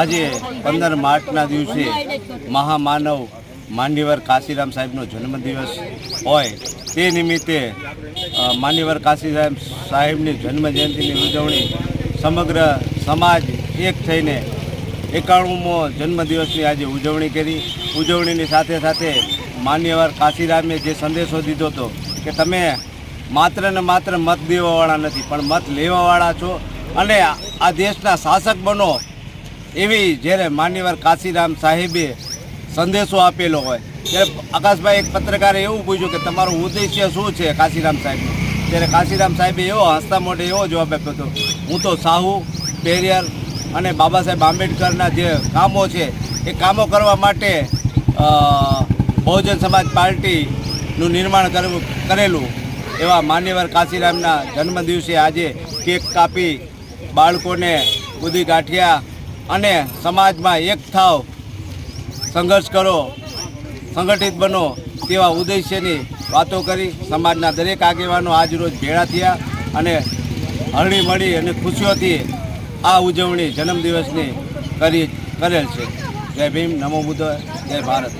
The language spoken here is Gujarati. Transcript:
આજે પંદર માર્ચના દિવસે મહામાનવ માંડીવર કાશીરામ સાહેબનો જન્મદિવસ હોય તે નિમિત્તે માન્યવર કાશીરામ સાહેબની જન્મજયંતિની ઉજવણી સમગ્ર સમાજ એક થઈને એકાણુંમો જન્મદિવસની આજે ઉજવણી કરી. ઉજવણીની સાથે સાથે માન્યવર કાશીરામે જે સંદેશો દીધો હતો કે તમે માત્ર ને માત્ર મત દેવાવાળા નથી, પણ મત લેવાવાળા છો અને આ દેશના શાસક બનો. એવી જ્યારે માન્યવર કાશીરામ સાહેબે સંદેશો આપેલો હોય, ત્યારે આકાશભાઈ એક પત્રકારે એવું પૂછ્યું કે તમારું ઉદ્દેશ્ય શું છે કાશીરામ સાહેબનું? ત્યારે કાશીરામ સાહેબે એવો હસતા મોઢે એવો જવાબ આપ્યો હતો, હું તો સાહુ પેરિયર અને બાબા સાહેબ આંબેડકરના જે કામો છે, એ કામો કરવા માટે બહુજન સમાજ પાર્ટીનું નિર્માણ કરવું કરેલું. એવા માન્યવર કાશીરામના જન્મદિવસે આજે કેક કાપી બાળકોને કુદી ગાંઠિયા અને સમાજમાં એક થાવ. સંઘર્ષ કરો, સંગઠિત બનો તેવા ઉદ્દેશ્યની વાતો કરી સમાજના દરેક આગેવાનો આજરોજ ભેળા થયા અને હળી મળી અને ખુશીઓથી આ ઉજવણી જન્મદિવસની કરી કરેલ છે. જય ભીમ, નમો બુદ્ધ, જય ભારત.